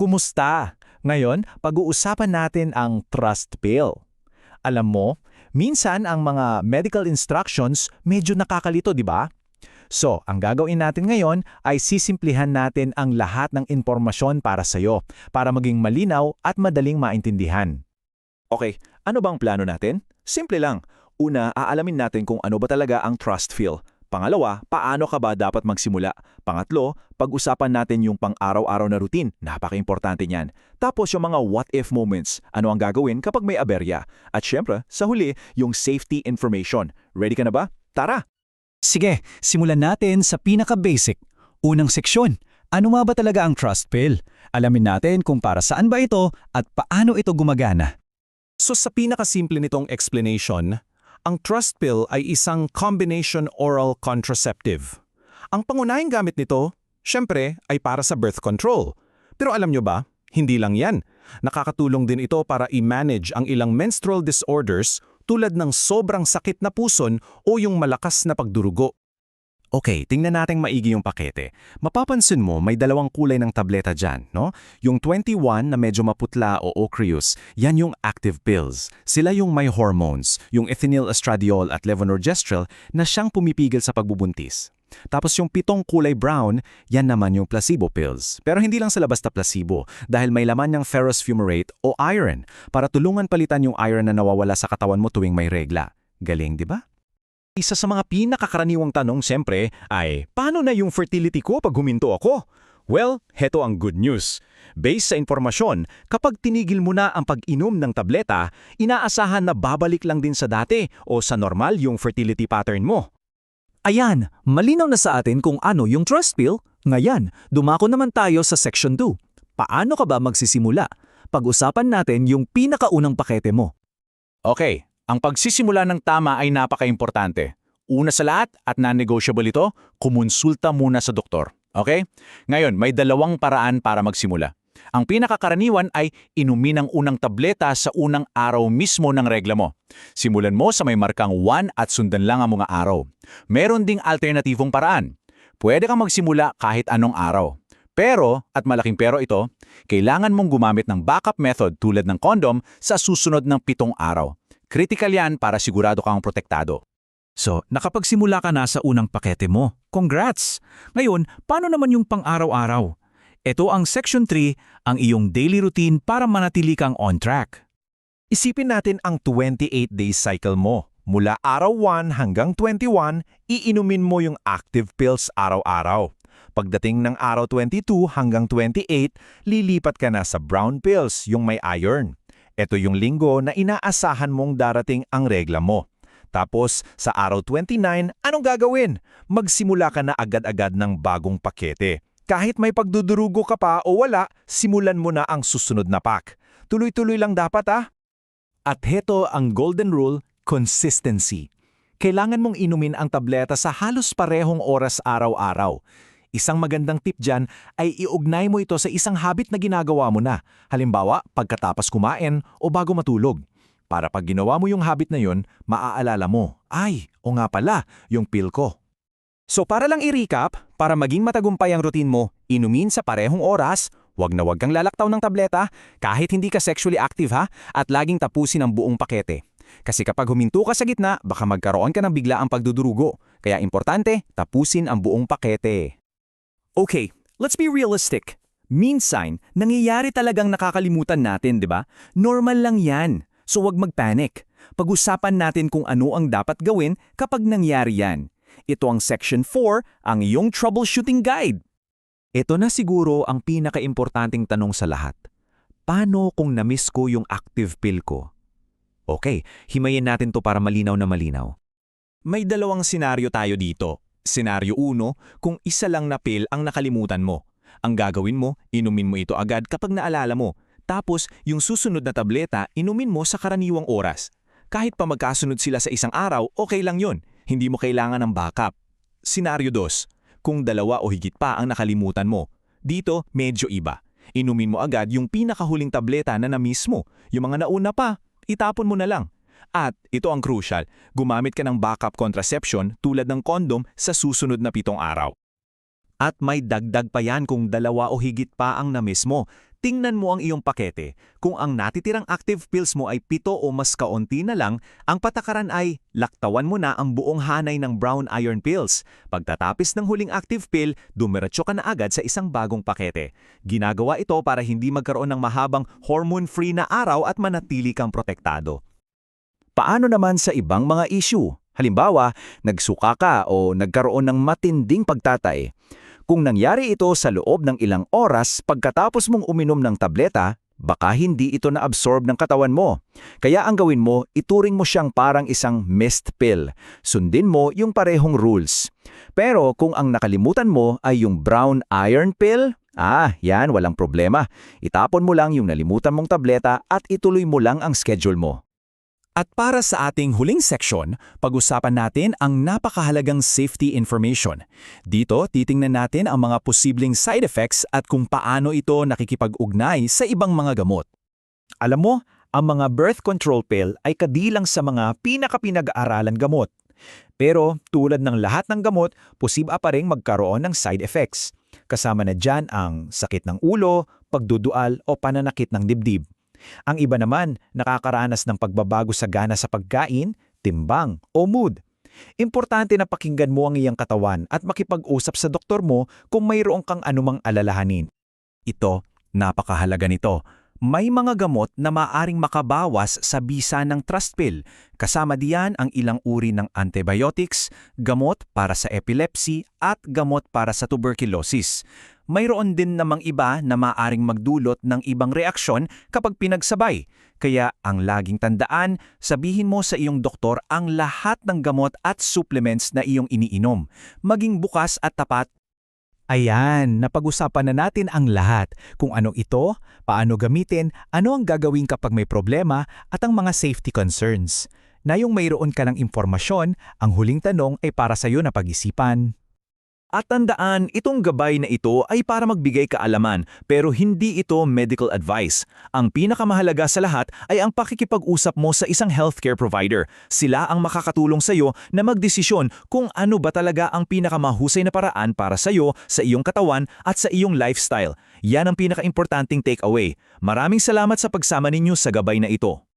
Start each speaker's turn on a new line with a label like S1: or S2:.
S1: Kumusta? Ngayon, pag-uusapan natin ang trust pill. Alam mo, minsan ang mga medical instructions medyo nakakalito, di ba? So, ang gagawin natin ngayon ay sisimplihan natin ang lahat ng impormasyon para sa'yo para maging malinaw at madaling maintindihan.
S2: Okay, ano bang plano natin? Simple lang. Una, aalamin natin kung ano ba talaga ang trust feel. Pangalawa, paano ka ba dapat magsimula? Pangatlo, pag-usapan natin yung pang-araw-araw na routine. Napaka-importante niyan. Tapos yung mga what-if moments. Ano ang gagawin kapag may aberya? At syempre, sa huli, yung safety information. Ready ka na ba? Tara!
S3: Sige, simulan natin sa pinaka-basic. Unang seksyon, ano nga ba talaga ang trust pill? Alamin natin kung para saan ba ito at paano ito gumagana.
S1: So sa pinakasimple nitong explanation, ang trust pill ay isang combination oral contraceptive. Ang pangunahing gamit nito, syempre, ay para sa birth control. Pero alam nyo ba, hindi lang yan. Nakakatulong din ito para i-manage ang ilang menstrual disorders tulad ng sobrang sakit na puson o yung malakas na pagdurugo.
S2: Okay, tingnan nating maigi yung pakete. Mapapansin mo may dalawang kulay ng tableta dyan, no? Yung 21 na medyo maputla o ochreous, yan yung active pills. Sila yung may hormones, yung ethinyl estradiol at levonorgestrel na siyang pumipigil sa pagbubuntis. Tapos yung pitong kulay brown, yan naman yung placebo pills. Pero hindi lang sila basta placebo dahil may laman niyang ferrous fumarate o iron para tulungan palitan yung iron na nawawala sa katawan mo tuwing may regla. Galing, di ba? Isa sa mga pinakakaraniwang tanong siyempre ay, paano na yung fertility ko pag huminto ako? Well, heto ang good news. Based sa informasyon, kapag tinigil mo na ang pag-inom ng tableta, inaasahan na babalik lang din sa dati o sa normal yung fertility pattern mo.
S3: Ayan, malinaw na sa atin kung ano yung trust pill. Ngayon, dumako naman tayo sa section 2. Paano ka ba magsisimula? Pag-usapan natin yung pinakaunang pakete mo.
S1: Okay, ang pagsisimula ng tama ay napaka-importante. Una sa lahat at non-negotiable ito, kumonsulta muna sa doktor. Okay? Ngayon, may dalawang paraan para magsimula. Ang pinakakaraniwan ay inumin ang unang tableta sa unang araw mismo ng regla mo. Simulan mo sa may markang 1 at sundan lang ang mga araw. Meron ding alternatibong paraan. Pwede kang magsimula kahit anong araw. Pero, at malaking pero ito, kailangan mong gumamit ng backup method tulad ng condom sa susunod ng pitong araw. Critical yan para sigurado kang protektado.
S3: So, nakapagsimula ka na sa unang pakete mo. Congrats! Ngayon, paano naman yung pang-araw-araw? Ito ang Section 3, ang iyong daily routine para manatili kang on track.
S2: Isipin natin ang 28-day cycle mo. Mula araw 1 hanggang 21, iinumin mo yung active pills araw-araw. Pagdating ng araw 22 hanggang 28, lilipat ka na sa brown pills, yung may iron. Ito yung linggo na inaasahan mong darating ang regla mo. Tapos, sa araw 29, anong gagawin? Magsimula ka na agad-agad ng bagong pakete. Kahit may pagdudurugo ka pa o wala, simulan mo na ang susunod na pack. Tuloy-tuloy lang dapat ah.
S3: At heto ang golden rule, consistency. Kailangan mong inumin ang tableta sa halos parehong oras araw-araw. Isang magandang tip dyan ay iugnay mo ito sa isang habit na ginagawa mo na. Halimbawa, pagkatapos kumain o bago matulog. Para pag ginawa mo yung habit na yun, maaalala mo, ay, o nga pala, yung pill ko.
S2: So para lang i-recap, para maging matagumpay ang routine mo, inumin sa parehong oras, wag na wag kang lalaktaw ng tableta, kahit hindi ka sexually active ha, at laging tapusin ang buong pakete. Kasi kapag huminto ka sa gitna, baka magkaroon ka ng bigla ang pagdudurugo. Kaya importante, tapusin ang buong pakete.
S3: Okay, let's be realistic. Minsan, nangyayari talagang nakakalimutan natin, di ba? Normal lang yan. So wag magpanic. Pag-usapan natin kung ano ang dapat gawin kapag nangyari yan. Ito ang Section 4, ang iyong troubleshooting guide.
S2: Ito na siguro ang pinakaimportanteng tanong sa lahat. Paano kung na-miss ko yung active pill ko? Okay, himayin natin to para malinaw na malinaw. May dalawang senaryo tayo dito. Senaryo 1, kung isa lang na pill ang nakalimutan mo. Ang gagawin mo, inumin mo ito agad kapag naalala mo. Tapos, yung susunod na tableta, inumin mo sa karaniwang oras. Kahit pa magkasunod sila sa isang araw, okay lang yon. Hindi mo kailangan ng backup. Senaryo 2, kung dalawa o higit pa ang nakalimutan mo. Dito, medyo iba. Inumin mo agad yung pinakahuling tableta na na-miss mo. Yung mga nauna pa, itapon mo na lang. At ito ang crucial, gumamit ka ng backup contraception tulad ng kondom sa susunod na pitong araw. At may dagdag pa yan kung dalawa o higit pa ang na-miss mo. tingnan mo ang iyong pakete. Kung ang natitirang active pills mo ay pito o mas kaunti na lang, ang patakaran ay laktawan mo na ang buong hanay ng brown iron pills. Pagtatapis ng huling active pill, dumiretso ka na agad sa isang bagong pakete. Ginagawa ito para hindi magkaroon ng mahabang hormone-free na araw at manatili kang protektado.
S4: Paano naman sa ibang mga issue? Halimbawa, nagsuka ka o nagkaroon ng matinding pagtatay. Kung nangyari ito sa loob ng ilang oras pagkatapos mong uminom ng tableta, baka hindi ito na-absorb ng katawan mo. Kaya ang gawin mo, ituring mo siyang parang isang mist pill. Sundin mo yung parehong rules. Pero kung ang nakalimutan mo ay yung brown iron pill, ah, yan, walang problema. Itapon mo lang yung nalimutan mong tableta at ituloy mo lang ang schedule mo.
S3: At para sa ating huling section, pag-usapan natin ang napakahalagang safety information. Dito, titingnan natin ang mga posibleng side effects at kung paano ito nakikipag-ugnay sa ibang mga gamot. Alam mo, ang mga birth control pill ay kadilang sa mga pinakapinag-aaralan gamot. Pero tulad ng lahat ng gamot, posiba pa rin magkaroon ng side effects. Kasama na dyan ang sakit ng ulo, pagdudual o pananakit ng dibdib. Ang iba naman nakakaranas ng pagbabago sa gana sa pagkain, timbang o mood. Importante na pakinggan mo ang iyong katawan at makipag-usap sa doktor mo kung mayroong kang anumang alalahanin. Ito, napakahalaga nito. May mga gamot na maaring makabawas sa bisa ng trust pill. Kasama diyan ang ilang uri ng antibiotics, gamot para sa epilepsy at gamot para sa tuberculosis. Mayroon din namang iba na maaring magdulot ng ibang reaksyon kapag pinagsabay. Kaya ang laging tandaan, sabihin mo sa iyong doktor ang lahat ng gamot at supplements na iyong iniinom. Maging bukas at tapat Ayan, napag-usapan na natin ang lahat. Kung ano ito, paano gamitin, ano ang gagawin kapag may problema, at ang mga safety concerns. Na yung mayroon ka ng impormasyon, ang huling tanong ay para sa iyo na pag-isipan.
S4: At tandaan, itong gabay na ito ay para magbigay kaalaman pero hindi ito medical advice. Ang pinakamahalaga sa lahat ay ang pakikipag-usap mo sa isang healthcare provider. Sila ang makakatulong sa iyo na magdesisyon kung ano ba talaga ang pinakamahusay na paraan para sa iyo, sa iyong katawan at sa iyong lifestyle. Yan ang pinakaimportanting takeaway. Maraming salamat sa pagsama ninyo sa gabay na ito.